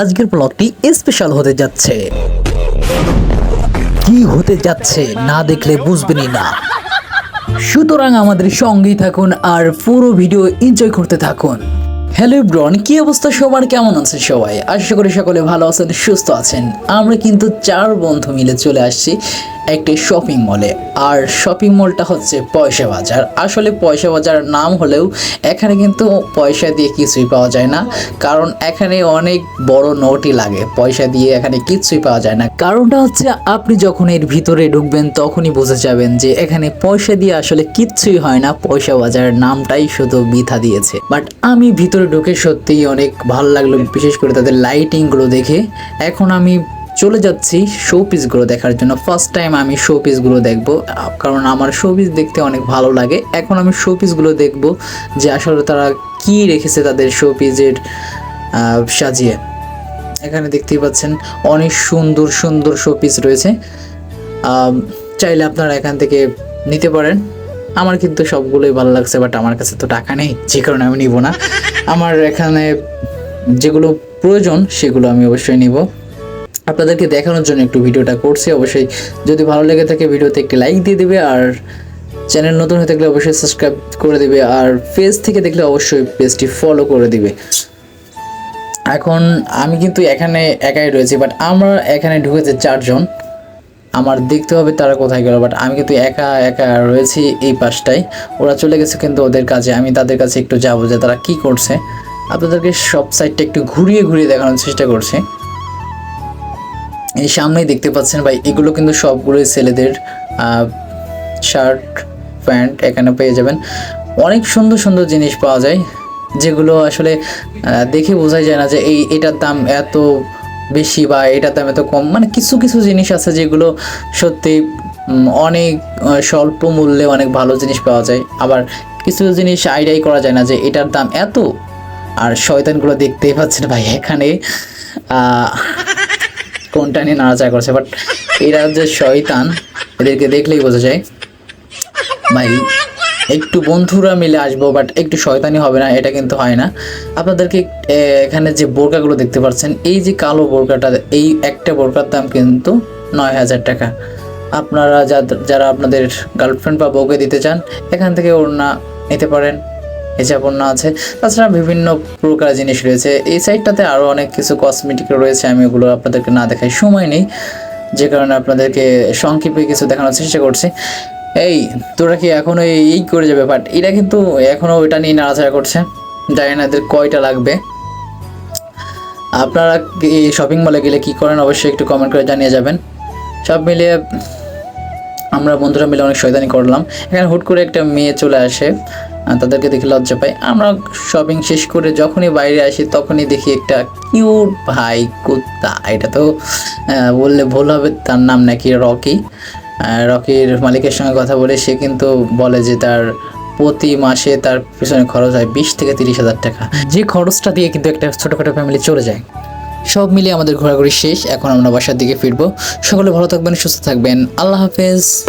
আজকের ব্লগটি স্পেশাল হতে যাচ্ছে। কি হতে যাচ্ছে না দেখলে বুঝবেনই না। সুতরাং আমাদের সঙ্গেই থাকুন আর পুরো ভিডিও এনজয় করতে থাকুন। হ্যালো ব্রন কি অবস্থা? সবার কেমন আছে সবাই? আশা করি সকলে ভালো আছেন, সুস্থ আছেন। আমরা কিন্তু চার বন্ধু মিলে চলে আসছি একটি শপিং মলে আর শপিং মলটা হচ্ছে পয়সা বাজার। আসলে পয়সা বাজার নাম হলেও এখানে কিন্তু পয়সা দিয়ে কিছুই পাওয়া যায় না। কারণ এখানে অনেক বড় নোটই লাগে। পয়সা দিয়ে এখানে কিছুই পাওয়া যায় না। কারণটা হচ্ছে আপনি যখন এর ভিতরে ঢুকবেন, তখনই বুঝে যাবেন যে এখানে পয়সা দিয়ে আসলে কিচ্ছুই হয় না। পয়সা বাজার নামটাই শুধু বৃথা দিয়েছে। বাট আমি ভিতরে ঢুকে সত্যিই অনেক ভালো লাগল, বিশেষ করে তাদের লাইটিংগুলো দেখে। এখন আমি চলে যাচ্ছি শো পিসগুলো দেখার জন্য। ফার্স্ট টাইম আমি শো পিসগুলো দেখব, কারণ আমার শো পিস দেখতে অনেক ভালো লাগে। এখন আমি শো পিসগুলো দেখব যে আসলে তারা কি রেখেছে তাদের শো পিসের সাজিয়ে। এখানে দেখতেই পাচ্ছেন অনেক সুন্দর সুন্দর শো পিস রয়েছে চাইলে আপনারা এখান থেকে নিতে পারেন। আমার কিন্তু সবগুলোই ভালো লাগছে বাট আমার কাছে তো টাকা নেই, যে কারণে আমি নিব না। আমার এখানে যেগুলো প্রয়োজন, সেগুলো আমি অবশ্যই নিব। আপনাদেরকে দেখানোর জন্য একটু ভিডিওটা করছি, অবশ্যই যদি ভালো লেগে থাকে ভিডিওতে একটি লাইক দিয়ে দেবে, আর চ্যানেল নতুন হয়ে থাকলে অবশ্যই সাবস্ক্রাইব করে দেবে, আর পেজ থেকে দেখলে অবশ্যই পেজটি ফলো করে দিবে। এখন আমি কিন্তু এখানে একাই রয়েছি বাট আমরা এখানে ঢুকেছে চারজন। আমার দেখতে হবে তারা কোথায় গেল বাট আমি কিন্তু একা একা রয়েছি এই পাশটায়। ওরা চলে গেছে কিন্তু ওদের কাছে আমি তাদের কাছে একটু যাব যে তারা কি করছে। আপনাদেরকে সব সাইডটা একটু ঘুরিয়ে ঘুরিয়ে দেখানোর চেষ্টা করছি। এই সামনেই দেখতে পাচ্ছেন ভাই, এগুলো কিন্তু সবগুলোই ছেলেদের শার্ট প্যান্ট এখানে পেয়ে যাবেন। অনেক সুন্দর সুন্দর জিনিস পাওয়া যায়, যেগুলো আসলে দেখে বোঝাই যায় না যে এই, এটার দাম এত বেশি বা এটার দাম এত কম মানে কিছু কিছু জিনিস আছে যেগুলো সত্যি অনেক স্বল্প মূল্যে অনেক ভালো জিনিস পাওয়া যায়। আবার কিছু জিনিস আইডিয়াই করা যায় না যে এটার দাম এত। আর শয়তানগুলো দেখতেই পাচ্ছেন ভাই এখানে কোনটা নিয়ে নাড়াচাড়া করছে। বাট এরা যে শয়তান, এদেরকে দেখলেই বোঝা যায়। ভাই একটু বন্ধুরা মিলে আসব বাট একটু শয়তানি হবে না, এটা কিন্তু হয় না। আপনাদেরকে এখানে যে বোরকাগুলো দেখতে পাচ্ছেন, এই যে কালো বোরকাটা, এই একটা বোরকার দাম কিন্তু নয় হাজার টাকা। আপনারা যারা আপনাদের গার্লফ্রেন্ড বা বউকে দিতে চান, এখান থেকে ওড়না নিতে পারেন, হিজাব ওড়না আছে। তাছাড়া বিভিন্ন প্রকার জিনিস রয়েছে। এই সাইডটাতে আরও অনেক কিছু কসমেটিক রয়েছে, আমি ওগুলো আপনাদেরকে না দেখাই সময় নেই। যে কারণে আপনাদেরকে সংক্ষেপে কিছু দেখানোর চেষ্টা করছি। এই, তোরা কি এখনও এই- করে যাবে? বাট এরা কিন্তু এখনও ওইটা নিয়ে নাড়াচাড়া করছে। জানি না এদের কয়টা লাগবে। আপনারা এই শপিং মলে গেলে কি করেন, অবশ্যই একটু কমেন্ট করে জানিয়ে যাবেন। সব মিলিয়ে আমরা বন্ধুরা মিলে অনেক শয়তানি করলাম। এখানে হুট করে একটা মেয়ে চলে আসে তাদেরকে দেখে লজ্জা পাই আমরা শপিং শেষ করে যখনই বাইরে আসি, তখনই দেখি একটা কিউট ভাই কুত্তা। এটা তো বললে ভুল হবে, তার নাম নাকি রকি। রকির মালিকের সঙ্গে কথা বলে সে কিন্তু বলে যে তার প্রতি মাসে তার পিছনে খরচ হয় বিশ থেকে তিরিশ হাজার টাকা। যে খরচটা দিয়ে কিন্তু একটা ছোটোখাটো ফ্যামিলি চলে যায়। সব মিলিয়ে আমাদের ঘোরাঘুরি শেষ। এখন আমরা বাসার দিকে ফিরবো। সকলে ভালো থাকবেন, সুস্থ থাকবেন। আল্লাহ হাফেজ।